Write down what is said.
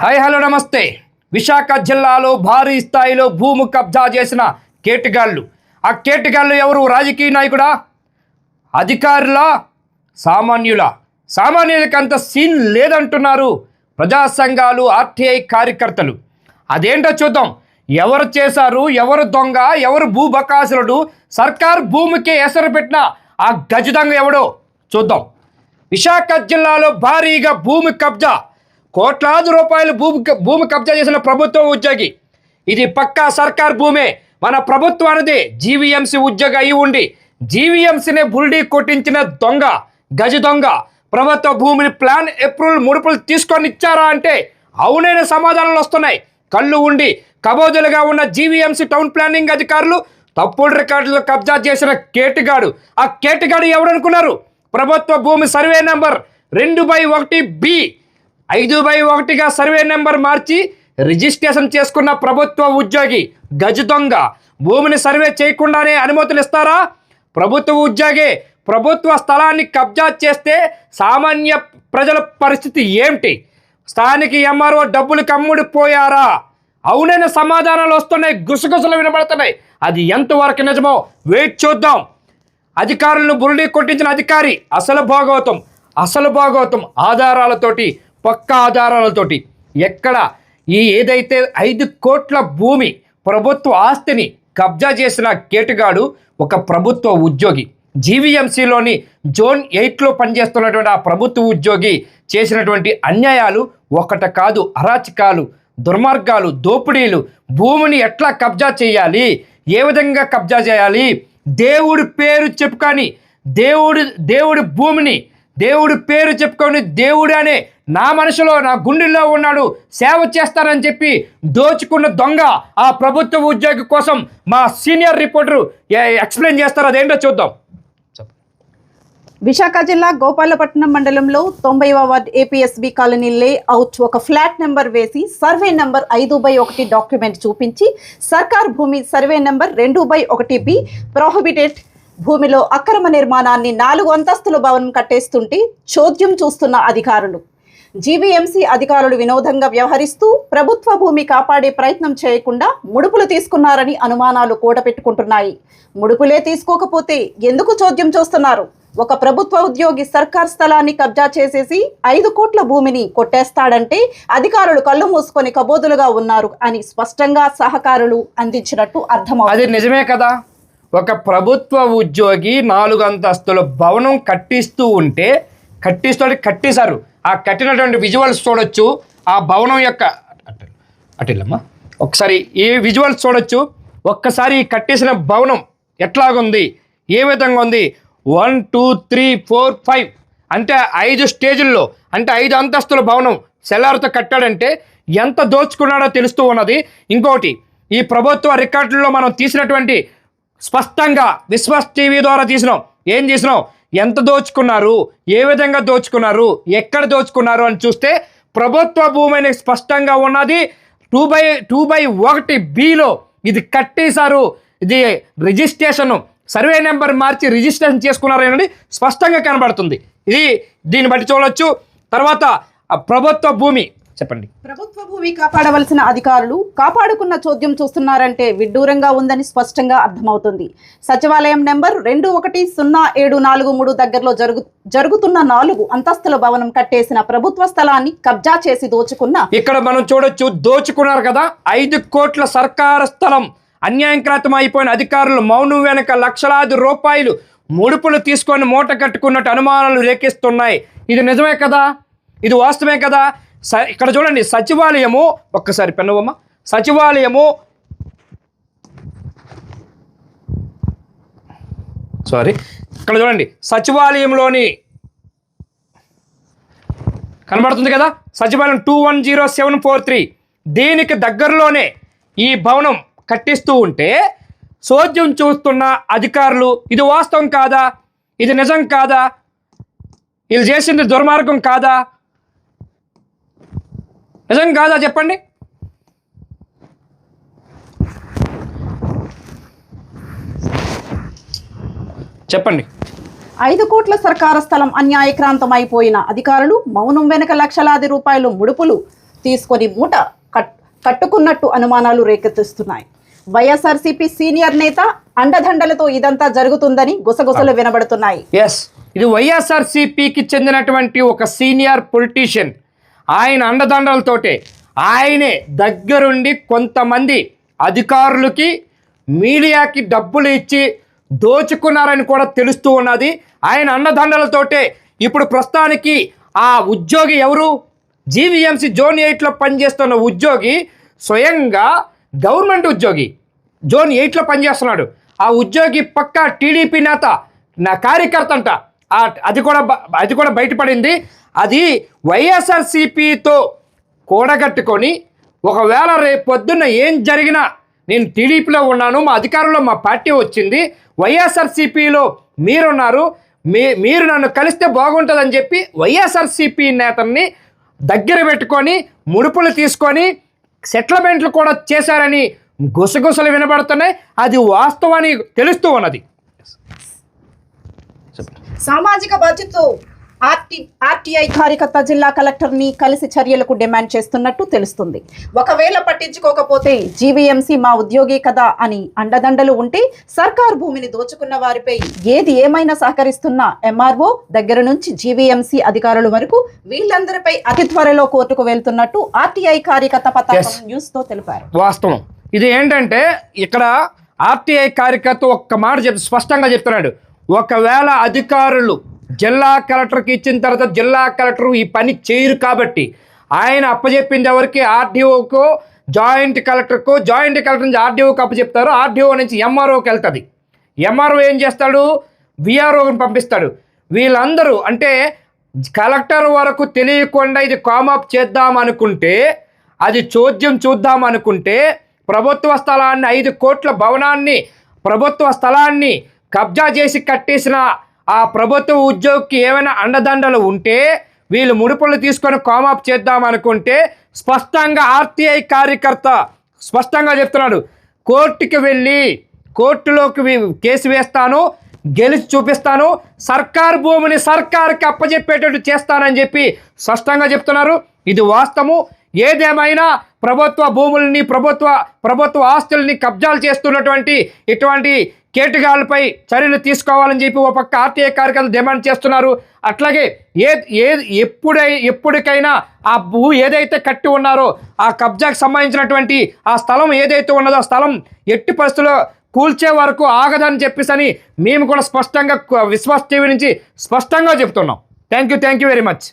Hi hello నమస్తే. విశాఖ జిల్లాలో భారీ స్థాయిలో భూమి కబ్జా చేసిన కేటుగాళ్ళు. ఆ కేటుగాళ్ళు ఎవరు? రాజకీయ నాయకుడా? అధికారుల? సామాన్యుల? సామాన్యులకి అంత సీన్ లేదంటున్నారు ప్రజా సంఘాలు ఆర్టీఐ కార్యకర్తలు. అదేంటో చూద్దాం. ఎవరు చేశారు? ఎవరు దొంగ? ఎవరు భూబకాసురుడు? సర్కార్ భూమికి ఎసరు పెట్టిన ఆ గజ దొంగ ఎవడో చూద్దాం. విశాఖ జిల్లాలో భారీగా భూమి కబ్జా కోట్లాది రూపాయలు భూమి భూమి కబ్జా చేసిన ప్రభుత్వ ఉద్యోగి. ఇది పక్కా సర్కార్ భూమే. మన ప్రభుత్వానిది జీవీఎంసీ ఉద్యోగి అయి ఉండి జీవీఎంసీనే బుల్డీ కొట్టించిన దొంగ గజ దొంగ. ప్రభుత్వ భూమిని ప్లాన్ అప్రూవల్ ముడుపులు తీసుకొని ఇచ్చారా అంటే అవునైన సమాధానాలు వస్తున్నాయి. కళ్ళు ఉండి కబోదులుగా ఉన్న జీవీఎంసీ టౌన్ ప్లానింగ్ అధికారులు తప్పుడు రికార్డులు కబ్జా చేసిన కేటుగాడు. ఆ కేటుగాడు ఎవరనుకున్నారు? ప్రభుత్వ భూమి సర్వే నెంబర్ రెండు బై ఒకటి బి. ఐదు బై ఒకటిగా సర్వే నెంబర్ మార్చి రిజిస్ట్రేషన్ చేసుకున్న ప్రభుత్వ ఉద్యోగి గజ దొంగ. భూమిని సర్వే చేయకుండానే అనుమతులు ఇస్తారా? ప్రభుత్వ ఉద్యోగి ప్రభుత్వ స్థలాన్ని కబ్జా చేస్తే సామాన్య ప్రజల పరిస్థితి ఏమిటి? స్థానిక ఎంఆర్ఓ డబ్బులు కమ్ముడిపోయారా? అవునైన సమాధానాలు వస్తున్నాయి గుసగుసలు వినబడుతున్నాయి. అది ఎంతవరకు నిజమో వెయిట్ చూద్దాం. అధికారులను బురుడి కొట్టించిన అధికారి అసలు భాగవతం అసలు భాగవతం ఆధారాలతోటి పక్క ఆధారాలతోటి ఎక్కడ ఈ ఏదైతే ఐదు కోట్ల భూమి ప్రభుత్వ ఆస్తిని కబ్జా చేసిన కేటుగాడు ఒక ప్రభుత్వ ఉద్యోగి. జీవీఎంసీలోని జోన్ ఎయిట్లో పనిచేస్తున్నటువంటి ఆ ప్రభుత్వ ఉద్యోగి చేసినటువంటి అన్యాయాలు ఒకట కాదు అరాచకాలు దుర్మార్గాలు దోపిడీలు భూమిని ఎట్లా కబ్జా చేయాలి ఏ విధంగా కబ్జా చేయాలి దేవుడి పేరు చెప్పుకొని దేవుడు దేవుడి భూమిని దేవుడి పేరు చెప్పుకొని దేవుడు అనే నా మనసులో నా గుండెల్లో ఉన్నాడు సేవ చేస్తానని చెప్పి దోచుకున్న దొంగ ఆ ప్రభుత్వ ఉద్యోగి కోసం మా సీనియర్ రిపోర్టర్ ఎక్స్ప్లెయిన్ చేస్తారు అదేంటో చూద్దాం. విశాఖ జిల్లా గోపాలపట్నం మండలంలో తొంభైవ వార్డ్ ఏపీఎస్బి కాలనీ లేఅవుట్ ఒక ఫ్లాట్ నెంబర్ వేసి సర్వే నెంబర్ ఐదు బై ఒకటి డాక్యుమెంట్ చూపించి సర్కార్ భూమి సర్వే నెంబర్ రెండు బై ఒకటి బి ప్రోహిబిటెడ్ భూమిలో అక్రమ నిర్మాణాన్ని నాలుగు అంతస్తుల భవనం కట్టేస్తుంటే చోద్యం చూస్తున్న అధికారులు. జీవీఎంసీ అధికారులు వినోదంగా వ్యవహరిస్తూ ప్రభుత్వ భూమి కాపాడే ప్రయత్నం చేయకుండా ముడుపులు తీసుకున్నారని అనుమానాలు కూడపెట్టుకుంటున్నాయి ముడుపులే తీసుకోకపోతే ఎందుకు చోద్యం చూస్తున్నారు? ఒక ప్రభుత్వ ఉద్యోగి సర్కార్ స్థలాన్ని కబ్జా చేసేసి ఐదు కోట్ల భూమిని కొట్టేస్తాడంటే అధికారులు కళ్ళు మూసుకొని కబోదులుగా ఉన్నారు అని స్పష్టంగా సహకారులు అందించినట్టు అర్థం అది నిజమే కదా? ఒక ప్రభుత్వ ఉద్యోగి నాలుగు అంతస్తుల భవనం కట్టిస్తూ ఉంటే కట్టిస్తూ కట్టేశారు ఆ కట్టినటువంటి విజువల్స్ చూడొచ్చు. ఆ భవనం యొక్క అటు- ఒకసారి ఈ విజువల్స్ చూడొచ్చు. ఒక్కసారి కట్టేసిన భవనం ఎట్లాగుంది? ఏ విధంగా ఉంది? One two three four five అంటే ఐదు స్టేజుల్లో అంటే ఐదు అంతస్తుల భవనం సెల్లార్తో కట్టాడంటే ఎంత దోచుకున్నాడో తెలుస్తూ ఉన్నది. ఇంకోటి ఈ ప్రభుత్వ రికార్డుల్లో మనం తీసినటువంటి స్పష్టంగా విశ్వాస్ టీవీ ద్వారా తీసినాం. ఏం చేసినాం ఎంత దోచుకున్నారు? ఏ విధంగా దోచుకున్నారు? ఎక్కడ దోచుకున్నారు అని చూస్తే ప్రభుత్వ భూమి అనేది స్పష్టంగా ఉన్నది. టూ బై టూ బై ఒకటి బిలో ఇది కట్టేశారు. ఇది రిజిస్ట్రేషన్. సర్వే నెంబర్ మార్చి రిజిస్ట్రేషన్ చేసుకున్నారు అనేది స్పష్టంగా కనబడుతుంది. ఇది దీన్ని బట్టి చూడవచ్చు తర్వాత ఆ ప్రభుత్వ భూమి చెప్పండి. ప్రభుత్వ భూమి కాపాడవలసిన అధికారులు కాపాడుకున్న చోద్యం చూస్తున్నారంటే విడ్డూరంగా ఉందని స్పష్టంగా అర్థమవుతుంది. సచివాలయం నెంబర్ రెండు ఒకటి సున్నా ఏడు నాలుగు మూడు దగ్గరలో జరుగు జరుగుతున్న నాలుగు అంతస్తుల భవనం కట్టేసిన ప్రభుత్వ స్థలాన్ని కబ్జా చేసి దోచుకున్న ఇక్కడ మనం చూడొచ్చు దోచుకున్నారు కదా ఐదు కోట్ల సర్కారు స్థలం. అన్యాయక్రాతం అయిపోయిన అధికారులు మౌనం వెనక లక్షలాది రూపాయలు ముడుపులు తీసుకొని మూట కట్టుకున్నట్టు అనుమానాలు రేకిస్తున్నాయి ఇది నిజమే కదా? ఇది వాస్తవమే కదా? స ఇక్కడ చూడండి సచివాలయము ఒక్కసారి పెన్నవమ్మ. సచివాలయము సారీ ఇక్కడ చూడండి సచివాలయంలోని కనబడుతుంది కదా? సచివాలయం two one zero seven four three దీనికి దగ్గరలోనే ఈ భవనం కట్టిస్తూ ఉంటే సోద్యం చూస్తున్న అధికారులు ఇది వాస్తవం కాదా? ఇది నిజం కాదా? ఇది చేసింది దుర్మార్గం కాదా? నిజం కాదా చెప్పండి? చెప్పండి. ఐదు కోట్ల సర్కారు స్థలం అన్యాయక్రాంతమైపోయిన అధికారులు మౌనం వెనుక లక్షలాది రూపాయలు ముడుపులు తీసుకొని మూట కట్ కట్టుకున్నట్టు అనుమానాలు రేకెత్తిస్తున్నాయి. వైఎస్ఆర్సీపీ సీనియర్ నేత అండదండలతో ఇదంతా జరుగుతుందని గుసగుసలు వినబడుతున్నాయి. ఎస్ ఇది వైఎస్ఆర్సీపీకి చెందినటువంటి ఒక సీనియర్ పొలిటీషియన్. ఆయన అండదండలతోటే ఆయనే దగ్గరుండి కొంతమంది అధికారులకి మీడియాకి డబ్బులు ఇచ్చి దోచుకున్నారని కూడా తెలుస్తూ ఉన్నది. ఆయన అండదండలతోటే ఇప్పుడు ప్రస్తుతానికి ఆ ఉద్యోగి ఎవరు? జీవీఎంసీ జోన్ ఎయిట్లో పనిచేస్తున్న ఉద్యోగి స్వయంగా గవర్నమెంట్ ఉద్యోగి జోన్ ఎయిట్లో పనిచేస్తున్నాడు. ఆ ఉద్యోగి పక్క టీడీపీ నేత నా కార్యకర్త అంట. అది కూడా అది కూడా బయటపడింది. అది వైఎస్ఆర్సీపీతో కూడగట్టుకొని ఒకవేళ రేపు పొద్దున్న ఏం జరిగినా నేను టీడీపీలో ఉన్నాను మా అధికారంలో మా పార్టీ వచ్చింది వైఎస్ఆర్సీపీలో మీరున్నారు మీ మీరు నన్ను కలిస్తే బాగుంటుందని చెప్పి వైఎస్ఆర్సీపీ నేతల్ని దగ్గర పెట్టుకొని ముడుపులు తీసుకొని సెటిల్మెంట్లు కూడా చేశారని గుసగుసలు వినబడుతున్నాయి. అది వాస్తవాన్ని తెలుస్తూ ఉన్నది. సామాజిక బాధ్యతతో ఆర్టీ ఆర్టీఐ కార్యకర్త జిల్లా కలెక్టర్ని కలిసి చర్యలకు డిమాండ్ చేస్తున్నట్టు తెలుస్తుంది. ఒకవేళ పట్టించుకోకపోతే జీవీఎంసీ మా ఉద్యోగి కదా అని అండదండలు ఉంటే సర్కార్ భూమిని దోచుకున్న వారిపై ఏది ఏమైనా సహకరిస్తున్న ఎంఆర్ఓ దగ్గర నుంచి జీవీఎంసీ అధికారుల వరకు వీళ్ళందరిపై అతి త్వరలో కోర్టుకు వెళ్తున్నట్టు ఆర్టీఐ కార్యకర్త పతాకం Yes. న్యూస్తో తెలిపారు. వాస్తవం. ఇది ఏంటంటే ఇక్కడ ఆర్టీఐ కార్యకర్త ఒక్క మాట చెప్ స్పష్టంగా చెప్తున్నాడు. ఒకవేళ అధికారులు జిల్లా కలెక్టర్కి ఇచ్చిన తర్వాత జిల్లా కలెక్టర్ ఈ పని చేయరు కాబట్టి ఆయన అప్పచెప్పింది ఎవరికి? ఆర్డీఓకు జాయింట్ కలెక్టర్కు జాయింట్ కలెక్టర్ నుంచి ఆర్డీఓకి అప్పచెప్తారు ఆర్డీఓ నుంచి ఎంఆర్ఓకి వెళ్తుంది. ఎంఆర్ఓ ఏం చేస్తాడు? విఆర్ఓని పంపిస్తాడు. వీళ్ళందరూ అంటే కలెక్టర్ వరకు తెలియకుండా ఇది కామప్ చేద్దాం అనుకుంటే అది చోద్యం చూద్దాం అనుకుంటే ప్రభుత్వ స్థలాన్ని ఐదు కోట్ల భవనాన్ని ప్రభుత్వ స్థలాన్ని కబ్జా చేసి కట్టేసిన ఆ ప్రభుత్వ ఉద్యోగికి ఏమైనా అండదండలు ఉంటే వీళ్ళు ముడుపులు తీసుకొని కామాప్ చేద్దామనుకుంటే స్పష్టంగా ఆర్టీఐ కార్యకర్త స్పష్టంగా చెప్తున్నాడు. కోర్టుకి వెళ్ళి కోర్టులోకి కేసు వేస్తాను గెలిచి చూపిస్తాను సర్కార్ భూమిని సర్కార్కి అప్పజెప్పేటట్టు చేస్తానని చెప్పి స్పష్టంగా చెప్తున్నారు. ఇది వాస్తవము. ఏదేమైనా ప్రభుత్వ భూముల్ని ప్రభుత్వ ప్రభుత్వ ఆస్తుల్ని కబ్జాలు చేస్తున్నటువంటి ఇటువంటి కేటుగాళ్ళపై చర్యలు తీసుకోవాలని చెప్పి ఒక పక్క ఆర్టీఐ కార్యకర్తలు డిమాండ్ చేస్తున్నారు. అట్లాగే ఏ ఏ ఎప్పుడై ఎప్పటికైనా ఆ భూ ఏదైతే కట్టి ఉన్నారో ఆ కబ్జాకు సంబంధించినటువంటి ఆ స్థలం ఏదైతే ఉన్నదో ఆ స్థలం ఎట్టి పరిస్థితుల్లో కూల్చే వరకు ఆగదని చెప్పేసి మేము కూడా స్పష్టంగా విశ్వాస్ టీవీ నుంచి స్పష్టంగా చెప్తున్నాం. Thank you thank you very much